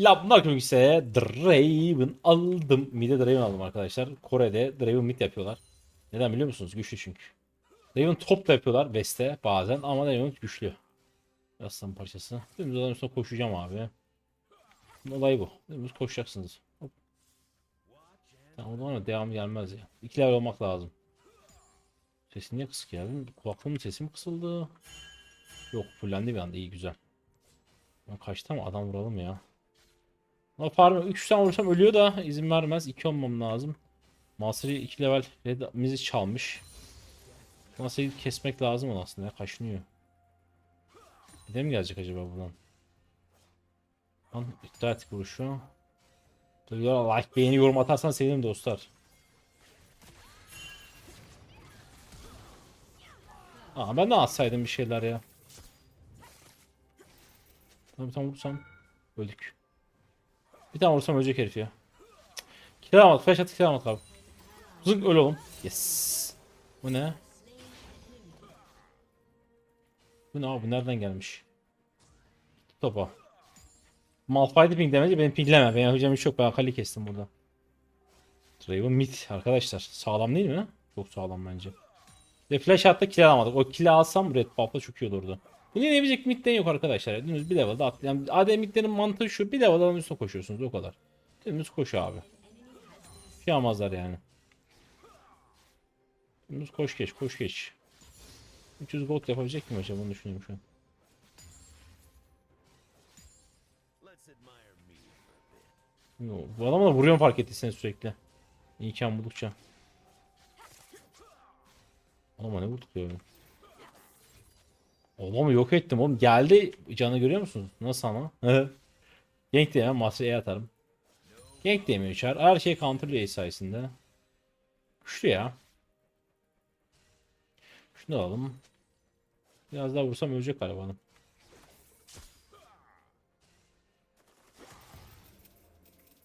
Selamlar ise Draven aldım. Mid'e Draven aldım arkadaşlar. Kore'de Draven mid yapıyorlar. Neden biliyor musunuz? Güçlü çünkü. Draven top da yapıyorlar West'te bazen ama Draven güçlü. Aslan parçası. Dümdüz adam üstüne koşacağım abi. Olay bu. Dümdüz koşacaksınız. Hop. Tamam o zaman devam gelmez ya. İki level olmak lazım. Sesin niye kısık ya? Kulaklığımın sesi mi kısıldı? Yok fullendi bir anda iyi güzel. Lan kaçtı ama adam vuralım ya. Ama farm 3 tane vursam ölüyor da izin vermez. 2 olmam lazım. Master'ı 2 level red mizi çalmış. Master'ı kesmek lazım ona aslında kaşınıyor. Bir de mi gelecek acaba buradan? Lan iptal ettik vuruşu. Tabii ya, like beğeni yorum atarsan sevinirim dostlar. Aa ben de atsaydım bir şeyler ya. Tamam bir tane vursam öldük. Bir tane vursam ölecek herif ya. Kill almadık. Flash attık kill almadık abi. Zınk öl oğlum. Yes. Bu ne? Bu ne abi? Nereden gelmiş? Topa. Malphite ping demedi. Beni pingleme. Ben yapacağım iş yok. Ben akali kestim burada. Draven mid arkadaşlar. Sağlam değil mi? Çok sağlam bence. Ve flash attı kill alamadık. O kill alsam red buff'la çok iyi olurdu. Bunu yenebilecek midden yok arkadaşlar. Dümdüz bir level'da at. Yani AD midlerin mantığı şu. Bir level'dan üstüne koşuyorsunuz o kadar. Dümdüz koş abi. Şey yapmazlar yani. Dümdüz koş geç koş geç. 300 gold yapabilecek mi acaba bunu düşünüyorum şu an. Yo, Bu adama da vuruyorum fark ettiysen sürekli. İmkan buldukça. Adama ne vurduk ya? Oğlum yok ettim oğlum. Geldi canı görüyor musunuz? Nasıl ama? Gank diyemem. Master E atarım. Gank diyemiyor çar. Her şey counterlıyor sayesinde. Güçlü ya. Şunu alalım. Biraz daha vursam ölecek arabanın.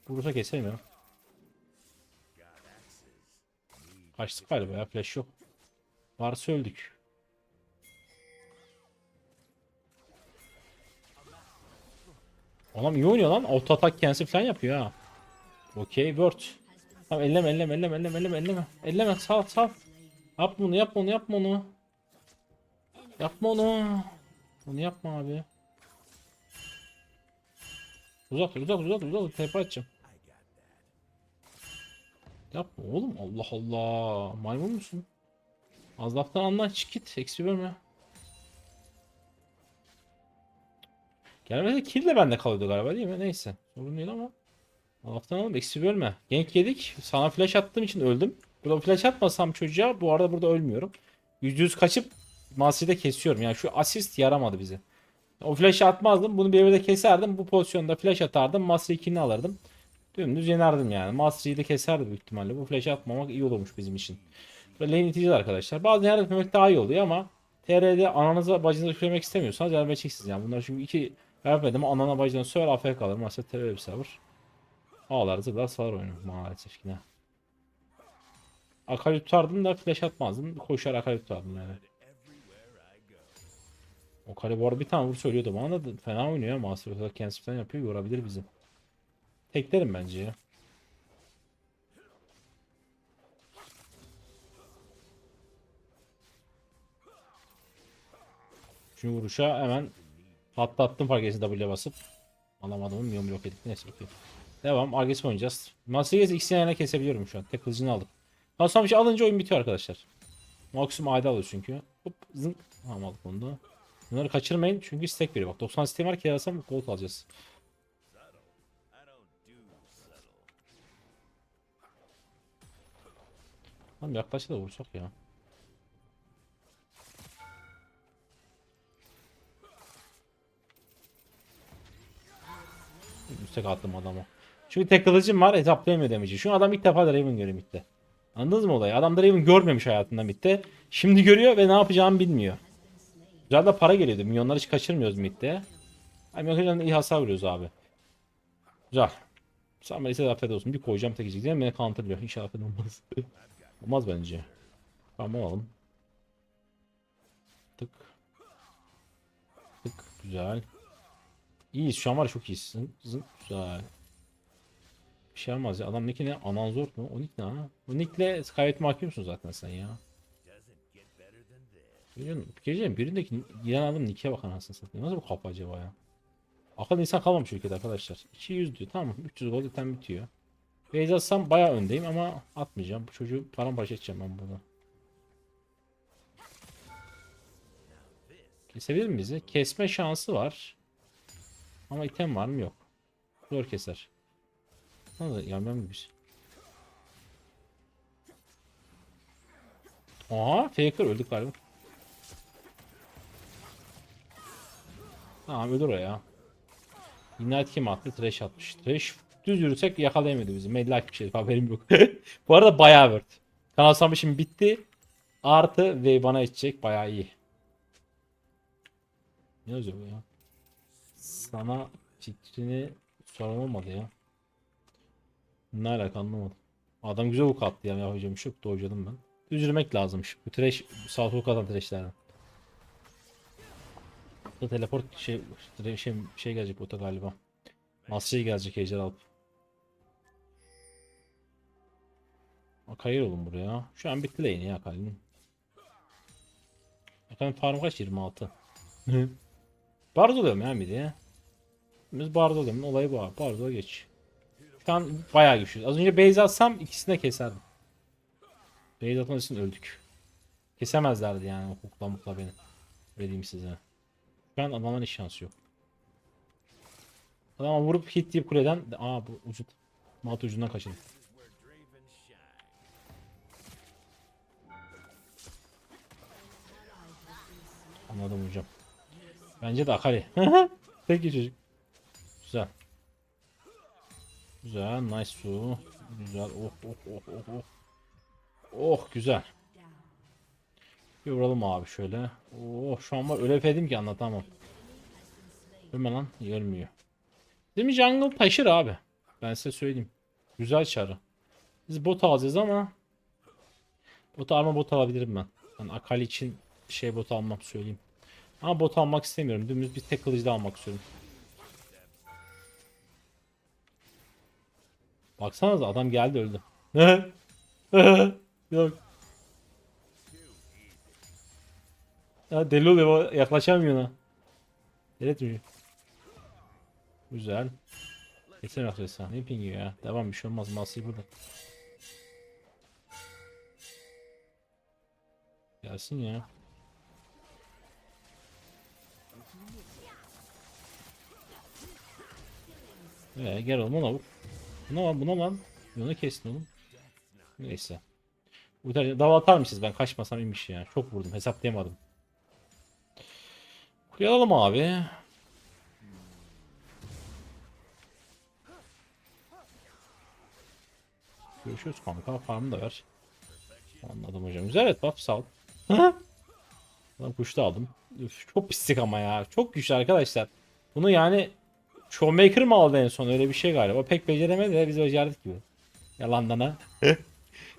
Vurursa keserim ya. Kaçtık galiba ya. Flash yok. Varsa öldük. Adam iyi oynuyor lan. Auto atak kendisi falan yapıyor ha. Okey word. Tamam elleme elleme elleme elleme elleme elleme. Elleme sal sal. Yap bunu yapma onu yapma onu. Yapma onu. Onu yapma abi. Uzak dur, uzak dur, uzak dur, uzak dur. Tepe açacağım. Yapma oğlum Allah Allah. Maymun musun? Az laftan anla çık git. Eksi verme. Gelmedi kill de bende kalıyordu galiba değil mi? Neyse. Sorun değil ama. Laftan alalım eksi bölme. Gank yedik. Sana flash attığım için öldüm. Burada flash atmasam çocuğa bu arada burada ölmüyorum. %100 kaçıp Master'ı kesiyorum. Yani şu asist yaramadı bize. O flash'ı atmazdım. Bunu bir evde keserdim. Bu pozisyonda flash atardım. Master 2'ni alırdım. Dümdüz yenerdim yani. Master'ı da keserdi büyük ihtimalle. Bu flash'ı atmamak iyi olurmuş bizim için. Böyle lane iteceğiz arkadaşlar. Bazen yardım etmek daha iyi oluyor ama TR'de ananıza bacınıza söylemek istemiyorsanız yardım edeceksiniz yani. Bunlar çünkü iki vermedim anana bacına söver AFK kalır. Masa TR bir sabır. Ağlar zırlar salar oyunu maalesef yine. Akali tutardım da flash atmazdım. Koşar Akali tutardım yani. O kale bu arada bir tane vur söylüyordu bana da fena oynuyor. Master olarak kendisi falan yapıyor. Yorabilir bizi. Teklerim bence ya. Şu vuruşa hemen patlattım fark etsin W'ye basıp. Alamadım. Miyomu yok edip. Neyse okey. Devam. Agresif oynayacağız. Master'ı ikisini yerine kesebiliyorum şu an. Tek. Daha sonra bir şey alınca oyun bitiyor arkadaşlar. Maksimum ayda alıyor çünkü. Hop zınk. Tamam aldık onu da. Bunları kaçırmayın çünkü stack veriyor. Bak 90 sistem var ki yarasam gold alacağız. Tamam yaklaşık da vursak ya. Üstek attım adamı. Çünkü tek kılıcım var hesaplayamıyor damage'i. Şu adam ilk defa Draven görüyor midde. Anladınız mı olayı? Adam Draven görmemiş hayatında midde. Şimdi görüyor ve ne yapacağını bilmiyor. Güzel de para geliyordu. Milyonları hiç kaçırmıyoruz midde. Ay Milyonlardan iyi hasar vuruyoruz abi. Güzel. Sen ise affed olsun. Bir koyacağım tek içecek. Beni counterlıyor. İnşallah affed olmaz. olmaz bence. Tamam alalım. Tık. Tık. Güzel. İyiyiz şu an var çok iyiyiz. Zın, güzel. Bir şey olmaz ya. Adam nick'i ne? Ananzor mu? O nick ne ha? O nick'le kaybetme mahkumsun zaten sen ya. Biliyorsun, diyeceğim, birindeki giden adam nick'e bakın anasını satayım. Nasıl bu kafa acaba ya? Akıllı insan kalmamış ülkede arkadaşlar. 200 diyor tamam 300 gol zaten bitiyor. Beyza atsam bayağı öndeyim ama atmayacağım. Bu çocuğu paramparça edeceğim ben burada. Kesebilir mi bizi? Kesme şansı var. Ama item var mı? Yok. Zor keser. Nasıl yanmam gibi. Aha Faker öldük galiba. Tamam ölür o ya. Ignite kim attı? Trash atmış. Trash düz yürüsek yakalayamadı bizi. Medlike bir şey haberim yok. Bu arada bayağı word. Kanal Submission bitti. Artı ve bana içecek bayağı iyi. Ne bu ya? Sana fikrini soran olmadı ya. Ne alaka anlamadım. Adam güzel hook attı ya yapacağım bir şey yok. Dojladım ben. Düz yürümek lazımmış. Bu trash sağ hook atan trashlerden. Bu teleport şey şey şey gelecek bota galiba. Master gelecek Ejder alıp. Akayır olun buraya. Şu an bitti lane ya Akali'nin. Akali'nin farm kaç? 26. Barzo diyorum ya bir de Biz Barzo diyorum. Olayı bu abi. Barzo geç. Şu an bayağı güçlü. Az önce base atsam ikisini de keserdim. Base atmak için öldük. Kesemezlerdi yani o hukukla mukla beni. Öyle size. Şu an adamların hiç şansı yok. Adama vurup hit deyip kuleden aa bu ucu mat ucundan kaçırdım. Anladım hocam. Bence de Akali. Peki çocuk. Güzel. Güzel. Nice su. Güzel. Oh oh oh oh oh. Oh güzel. Bir vuralım abi şöyle. Oh şu an var öyle fedim ki anlatamam. Ölme lan. Ölmüyor. Değil mi jungle taşır abi. Ben size söyleyeyim. Güzel çarı. Biz bot alacağız ama bot arma bot alabilirim ben. Ben Akali için şey bot almam söyleyeyim. Ama bot almak istemiyorum. Dümdüz bir tek kılıcı da almak istiyorum. Baksanıza adam geldi öldü. Yok. Ya deli oluyor yaklaşamıyor ona. Evet mi? Güzel. Geçen arkadaşlar ne pingi ya. Devam bir şey olmaz. Masayı burada. Gelsin ya. Ee, gel oğlum ona vur. Buna lan buna lan. Bunu kestin oğlum. Neyse. Dava atar mısınız? Ben kaçmasam imiş ya. Çok vurdum. Hesaplayamadım. Kuyalım abi. Görüşürüz kanka. Farmı da ver. Anladım hocam. Güzel evet buff sağ ol. Lan kuş da aldım. Üf, çok pislik ama ya. Çok güçlü arkadaşlar. Bunu yani Showmaker mı aldı en son öyle bir şey galiba. Pek beceremedi de biz becerdik gibi. Yalandan ha.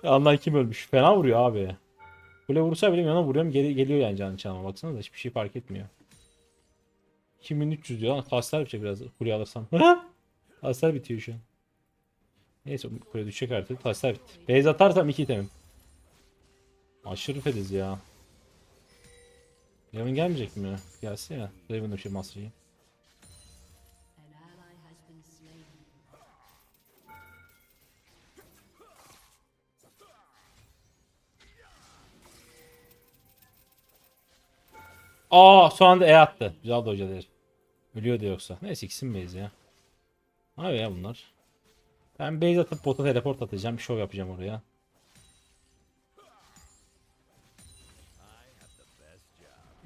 Yalandan kim ölmüş? Fena vuruyor abi. Kule vursa bile yana vuruyorum geri geliyor yani canı çalma. Baksana da hiçbir şey fark etmiyor. 2300 diyor lan. Kaslar bir şey biraz kule alırsam. Kaslar bitiyor şu an. Neyse kule düşecek artık. Kaslar bitti. Base atarsam 2 itemim. Aşırı fediz ya. Raven gelmeyecek mi? Gelse ya. Raven'da bir şey Master'ı. Aa son anda E attı. Güzel de hoca der. Ölüyordu yoksa. Neyse ikisi mi base ya? Abi ya bunlar. Ben base atıp bota teleport atacağım. Bir show yapacağım oraya.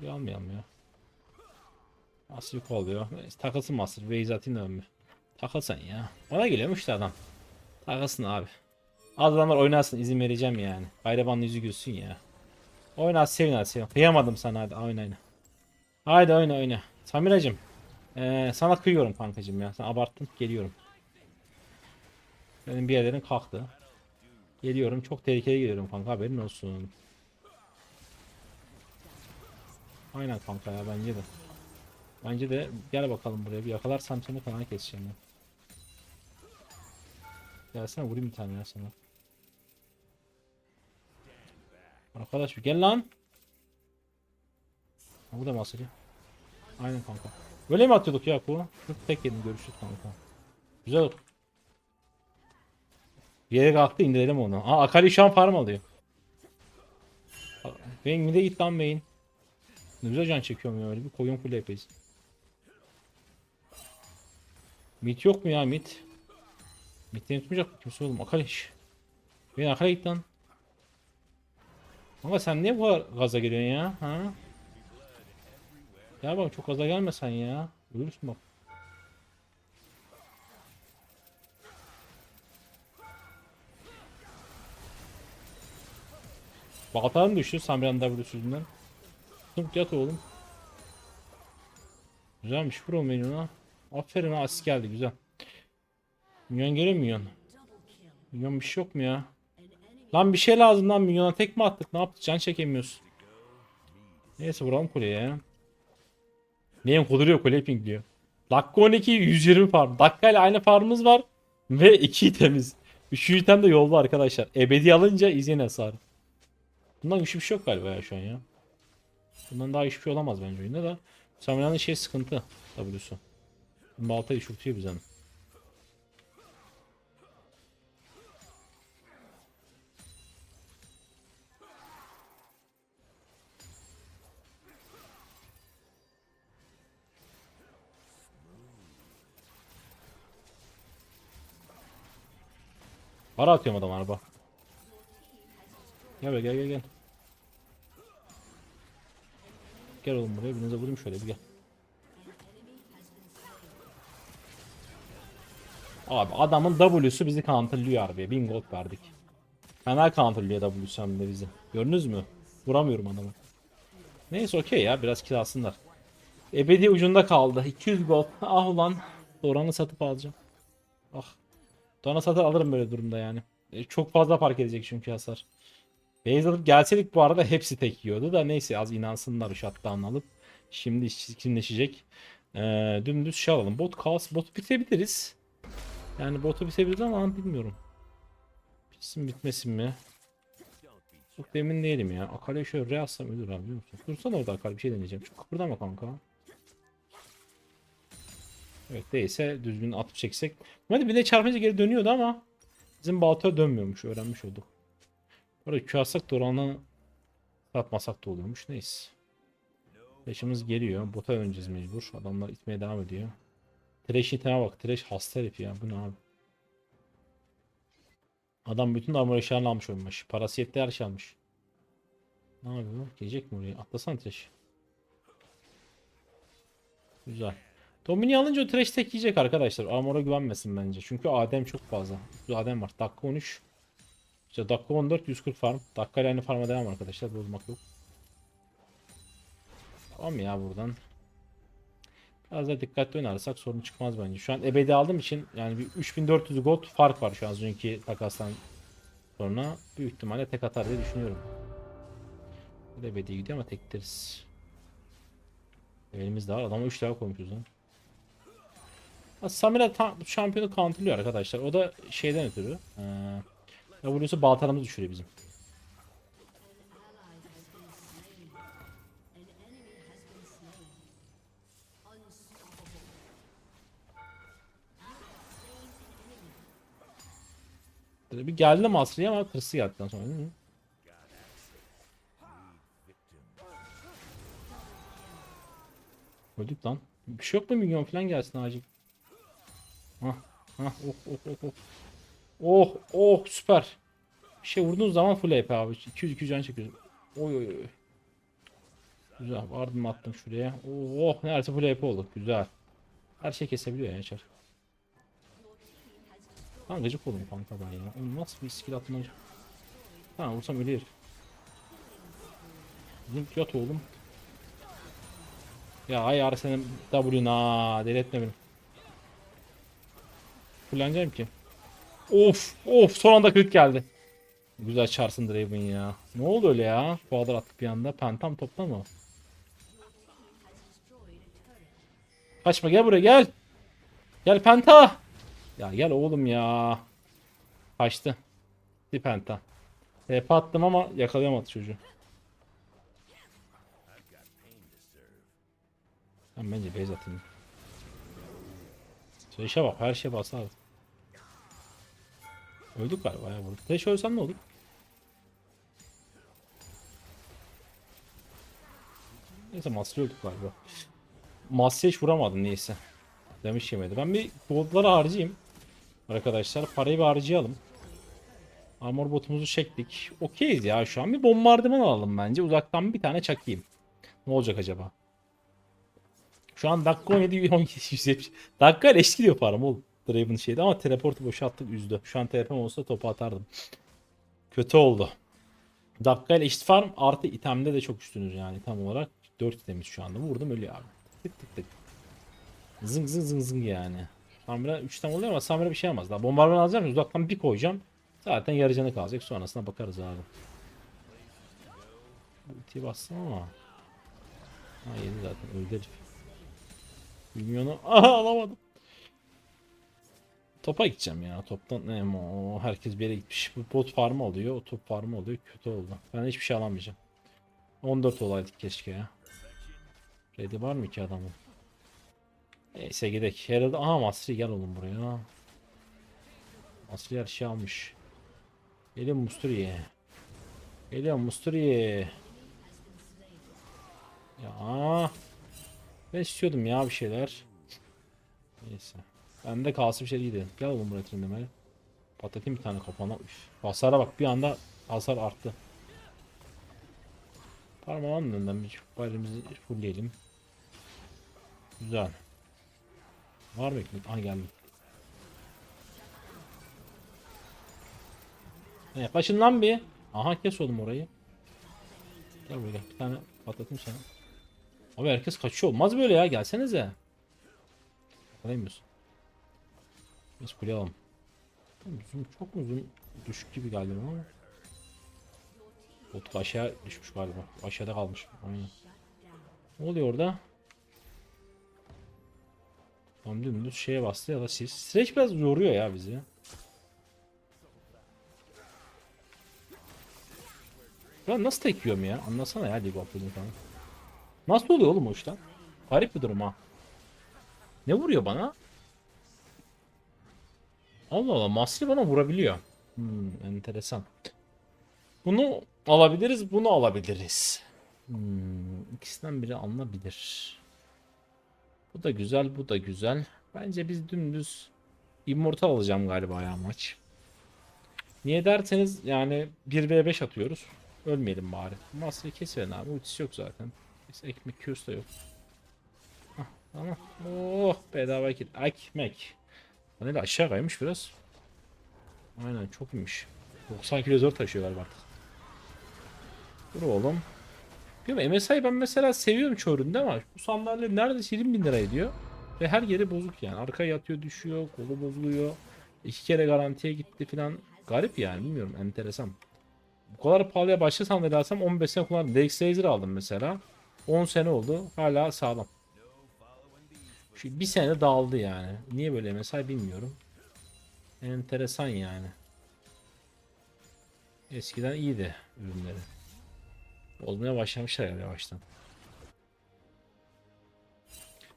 Bir almayalım ya. Master yük oluyor. Neyse, takılsın Master. Base atayım da ben. Takılsın ya. Bana geliyormuş da adam. Takılsın abi. Az adamlar oynasın izin vereceğim yani. Garibanın yüzü gülsün ya. Oyna sevin sevin. Kıyamadım sana hadi oyna oyna. Haydi oyna oyna. Samiracım. Ee, sana kıyıyorum kankacım ya. Sen abarttın. Geliyorum. Benim bir yerlerim kalktı. Geliyorum. Çok tehlikeli geliyorum kanka haberin olsun. Aynen kanka ya bence de. Bence de gel bakalım buraya bir yakalarsam seni falan keseceğim ben. Gelsene vurayım bir tane ya sana. Arkadaş bir gel lan. Bu da masacı. Aynen kanka. Böyle mi atıyorduk ya bu? Şu tek yedim görüşürüz kanka. Güzel oldu. Yere kalktı indirelim onu. Aa Akali şu an farm alıyor. Beyin bir de git lan. Ne güzel can çekiyorum ya öyle bir koyun kule yapayız. Mit yok mu ya mit? Mit'ten tutmayacak mı kimse oğlum Akali iş. Beyin Akali git lan. Ama sen niye bu gaza geliyorsun ya? Ha? Ya bak çok gaza gelme sen ya. Ölürsün bak. Baltarım düştü Samran W yüzünden. Tık yat oğlum. Güzelmiş vur o minyona. Aferin ha asist geldi güzel. Minyon geliyor? Minyon bir şey yok mu ya? Lan bir şey lazım lan minyona tek mi attık? Ne yaptık? Can çekemiyoruz. Neyse vuralım kuleye ya. Neyim kuduruyor kule ping diyor. Dakika 12 120 farm. Dakika ile aynı farmımız var. Ve 2 itemiz. 3 item de yolda arkadaşlar. Ebedi alınca izin hasarı. Bundan güçlü bir şey yok galiba ya şu an ya. Bundan daha hiçbir şey olamaz bence oyunda da. Samira'nın şey sıkıntı. W'su. Balta düşürtüyor bize. Para atıyorum adam araba. Gel be gel gel gel. Gel oğlum buraya birinize vurayım şöyle bir gel. Abi adamın W'su bizi counterlıyor harbi. 1000 gold verdik. Fena counterlıyor W'su hem de bizi. Gördünüz mü? Vuramıyorum adamı. Neyse okey ya biraz kirasınlar. Ebedi ucunda kaldı. 200 gold. Ah ulan. Doran'ı satıp alacağım. Ah. Doran'ı satır alırım böyle durumda yani. E, çok fazla fark edecek çünkü hasar. Base alıp gelseydik bu arada hepsi tek yiyordu da neyse az inansınlar shutdown alıp. Şimdi çirkinleşecek. Ee, dümdüz şey alalım. Bot kaos. Botu bitebiliriz. Yani botu bitebiliriz ama bilmiyorum. Bitsin bitmesin mi? Çok da emin değilim ya. Akali'ye şöyle re atsam ölür abi biliyor musun? Dursana orada Akali bir şey deneyeceğim. Çok kıpırdama kanka. Evet değilse düzgün atıp çeksek. Hadi bir de çarpınca geri dönüyordu ama bizim baltaya dönmüyormuş. Öğrenmiş olduk. Orada Q atsak da oranla satmasak da oluyormuş. Neyse. Yaşımız geliyor. Bota döneceğiz mecbur. Adamlar itmeye devam ediyor. Trash iteme bak. Trash hasta herif ya. Bu ne abi? Adam bütün armor eşyalarını almış oynamış. Parası yetti her şey almış. Ne yapıyor? Gelecek mi oraya? Atlasana Trash. Güzel. Domini alınca o trash tek yiyecek arkadaşlar. Armor'a güvenmesin bence. Çünkü Adem çok fazla. Adem var. Dakika 13. İşte dakika 14 140 farm. Dakika aynı farma devam arkadaşlar. Bozmak yok. Tamam ya buradan. Biraz da dikkatli oynarsak sorun çıkmaz bence. Şu an ebedi aldığım için yani bir 3400 gold fark var şu an az önceki takastan sonra. Büyük ihtimalle tek atar diye düşünüyorum. Ebedi gidiyor ama tekleriz. Elimiz daha adama 3 daha koymuşuz lan. Samira tam şampiyonu counterlıyor arkadaşlar. O da şeyden ötürü. Ee, W'su baltalarımızı düşürüyor bizim. Bir geldi Masri'ye ama kırsı geldikten sonra değil mi? Öldük lan. Bir şey yok mu milyon falan gelsin acil. Hah. Hah. Oh oh oh oh. Oh oh süper. Bir şey vurduğun zaman full AP abi. 200 200 can çekiyorsun. Oy oy oy. Güzel. Vardım attım şuraya. Oh, oh neredeyse full AP olduk. Güzel. Her şey kesebiliyor ya Yaşar. Lan gıcık oldum kanka ben ya. Oğlum nasıl bir skill atma. Ha vursam ölür. Link yat oğlum. Ya ayar senin W'na deli etme beni. Kullanacağım ki. Of of son anda crit geldi. Güzel çarsın Draven ya. Ne oldu öyle ya? Kuadrat attık bir anda. Pentam topla mı? Kaçma gel buraya gel. Gel Penta. Ya gel oğlum ya. Kaçtı. Bir Penta. Hep attım ama yakalayamadı çocuğu. Ben bence base atayım. Thresh'e bak her şey bas abi. Öldük galiba ya burada. Thresh ölsem ne olur? Neyse Master öldük galiba. Master'e hiç vuramadım neyse. Demiş yemedi. Ben bir goldları harcayayım. Arkadaşlar parayı bir harcayalım. Armor botumuzu çektik. Okeyiz ya şu an. Bir bombardıman alalım bence. Uzaktan bir tane çakayım. Ne olacak acaba? Şu an dakika 17 17 170. Dakika ile eşit gidiyor param oğlum. Draven şeydi ama teleportu boşalttık üzdü. Şu an TP'm olsa topu atardım. Kötü oldu. Dakika ile eşit farm artı itemde de çok üstünüz yani tam olarak. 4 itemiz şu anda. Vurdum ölüyor abi. Tık tık tık. Zıng zıng zıng zıng yani. Samira 3 tane oluyor ama Samira bir şey yapmaz. Daha bombardıman alacağım. Uzaktan bir koyacağım. Zaten yarı canı kalacak. Sonrasına bakarız abi. Ultiyi bastım ama. Ha yedi zaten öldü herif. Milyonu aha alamadım. Topa gideceğim ya. Toptan ne o herkes bir yere gitmiş. Bu bot farmı alıyor. O top farmı alıyor. Kötü oldu. Ben hiçbir şey alamayacağım. 14 olaydık keşke ya. Ready var mı ki adamın? Neyse gidelim. Herhalde aha Masri gel oğlum buraya. Masri her şey almış. Geliyor Musturi'ye. Geliyor Musturi'ye. Ya. Ben istiyordum ya bir şeyler. Neyse. Bende kalsın bir şey gidelim. Gel oğlum buraya trinlemeli. Patlatayım bir tane kafana. Üf. Hasara bak bir anda hasar arttı. Parmağın önünden bir bayrağımızı fullleyelim. Güzel. Var mı ekmek? Aha geldim. E, Yaklaşın lan bir. Aha kes oğlum orayı. Gel buraya. Bir tane patlatayım sana. Abi herkes kaçıyor. Olmaz böyle ya. Gelsenize. Yakalayamıyorsun. Biz kule alalım. Çok mu zoom düşük gibi geldi ama. Utku aşağı düşmüş galiba. Aşağıda kalmış. Aynen. Ne oluyor orada? Tam dümdüz şeye bastı ya da siz. Stretch biraz yoruyor ya bizi. Ben nasıl tek yiyorum ya? Anlasana ya League of Legends. Nasıl oluyor oğlum o işten? Garip bir durum ha. Ne vuruyor bana? Allah Allah Masri bana vurabiliyor. Hmm, enteresan. Bunu alabiliriz, bunu alabiliriz. Hmm, ikisinden biri alınabilir. Bu da güzel, bu da güzel. Bence biz dümdüz Immortal alacağım galiba ya maç. Niye derseniz yani 1v5 atıyoruz. Ölmeyelim bari. Masrayı keselim abi. Ultisi yok zaten. Biz ekmek kürs de yok. Hah, tamam. Oh bedava ekmek. Hani aşağı kaymış biraz. Aynen çok iyiymiş. 90 kilo zor taşıyor galiba artık. Dur oğlum. Bilmiyorum MSI ben mesela seviyorum çoğurunda ama bu sandalye neredeyse 20 bin lira ediyor. Ve her yeri bozuk yani. Arkaya yatıyor düşüyor. Kolu bozuluyor. İki kere garantiye gitti falan. Garip yani bilmiyorum enteresan. Bu kadar pahalıya başka sandalye alsam 15 sene kullanırım. DX Razer aldım mesela. 10 sene oldu. Hala sağlam. Şu bir sene dağıldı yani. Niye böyle MSI bilmiyorum. Enteresan yani. Eskiden iyiydi ürünleri. Olmaya başlamışlar ya yavaştan.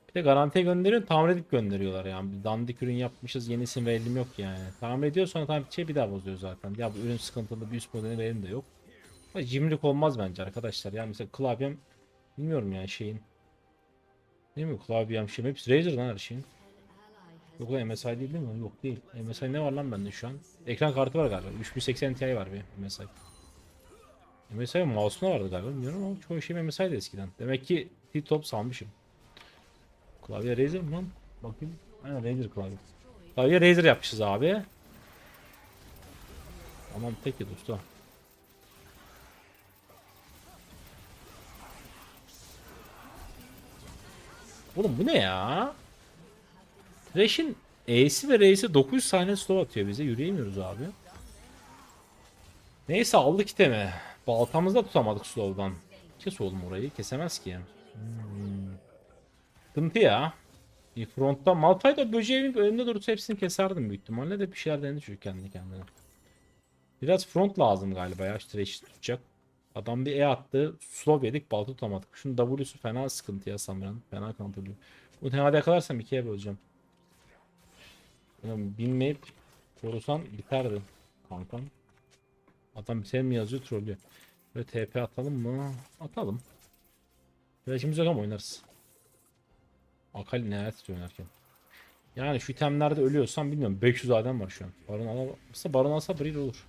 Bir de garantiye gönderiyor, tamir edip gönderiyorlar yani. Bir dandik ürün yapmışız, yenisini verelim yok yani. Tamir ediyor sonra tamirciye bir daha bozuyor zaten. Ya bu ürün sıkıntılı, bir üst modeli verelim de yok. Cimrilik olmaz bence arkadaşlar. Yani mesela klavyem bilmiyorum yani şeyin. Değil mi? Klavyem şey hepsi Razer lan her şeyin. Yok lan MSI değil değil mi? Yok değil. MSI ne var lan bende şu an? Ekran kartı var galiba. 3080 Ti var bir MSI. MSI mouse'una vardı galiba bilmiyorum ama çoğu şey MSI'di eskiden. Demek ki T-Top salmışım. Klavye Razer mi lan? Bakayım. Aynen Razer klavye. Klavye Razer yapmışız abi. Aman tek ya usta. Oğlum bu ne ya? Thresh'in E'si ve R'si 900 saniye slow atıyor bize. Yürüyemiyoruz abi. Neyse aldık itemi. Baltamızda tutamadık slow'dan. Kes oğlum orayı. Kesemez ki. Hmm. Ya. Bir frontta Malphite böceğin önünde durursa hepsini keserdim büyük ihtimalle de bir şeyler denedi çocuk kendi kendine. Biraz front lazım galiba ya. Stretch tutacak. Adam bir E attı. Slow yedik. Balta tutamadık. Şunun W'su fena sıkıntı ya Samran. Fena counterlıyor. Bu tenade yakalarsam ikiye böleceğim. Yani bilmeyip korusan biterdi kankam. Adam sen mi yazıyor trollüyor. Böyle TP atalım mı? Atalım. Flash'imiz yok ama oynarız. Akali ne hayat oynarken. Yani şu itemlerde ölüyorsam bilmiyorum. 500 adam var şu an. Baron alamazsa Baron alsa Breer olur.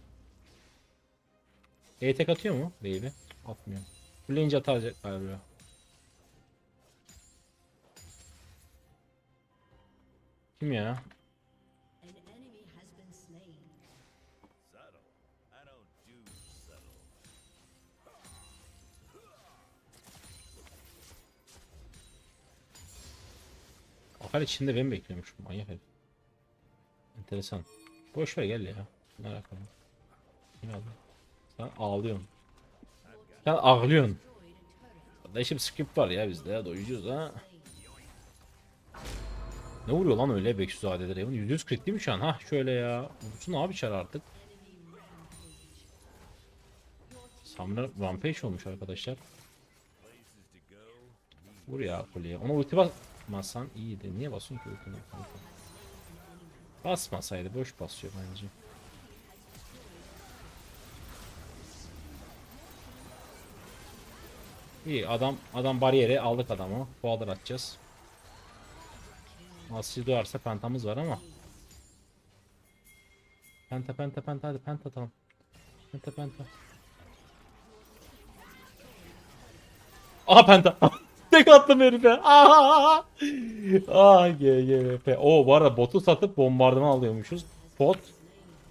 E atıyor mu? Değil. Atmıyor. Fulleyince atacak galiba. Kim ya? Akali içinde beni bekliyormuş. Manyak herif. Enteresan. Boş ver gel ya. Ne alakalı? Ne oldu? Sen ağlıyorsun. Sen ağlıyorsun. Kardeşim script var ya bizde ya doyucuyuz ha. Ne vuruyor lan öyle Beksuzade'de Raven? %100 crit değil mi şu an? Hah şöyle ya. Vursun abi çar artık. Samra rampage olmuş arkadaşlar. Vur ya kuleye. Ona ulti basmasan iyiydi. Niye basıyorsun ki ultini? Basmasaydı boş basıyor bence. İyi adam adam bariyeri aldık adamı. Fuadar atacağız. Aslı doğarsa pentamız var ama. Penta penta penta hadi penta tamam. Penta penta. Aha penta. Tek attım herife. Aha. Ah GGVP. Oo bu arada botu satıp bombardıman alıyormuşuz. Bot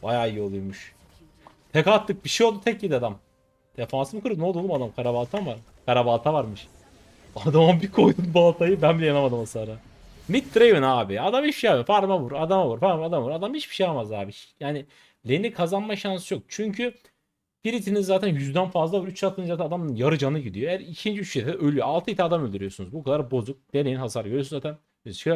bayağı iyi oluyormuş. Tek attık bir şey oldu tek yedi adam. Defansı mı kırdı ne oldu oğlum adam karabalta mı var? Karabalta varmış. Adama bir koydum baltayı ben bile yanamadım o sıra. Mid Draven abi. Adam hiçbir şey yapmıyor. Farm'a vur. Adama vur. Farm'a adama vur. Adam hiçbir şey yapmaz abi. Yani lane'i kazanma şansı yok. Çünkü Spirit'iniz zaten yüzden fazla var. 3 atınca zaten adamın yarı canı gidiyor. Eğer ikinci üç ölüyor. 6 ite adam öldürüyorsunuz. Bu kadar bozuk. Deneyin hasar görüyorsunuz zaten. Biz şey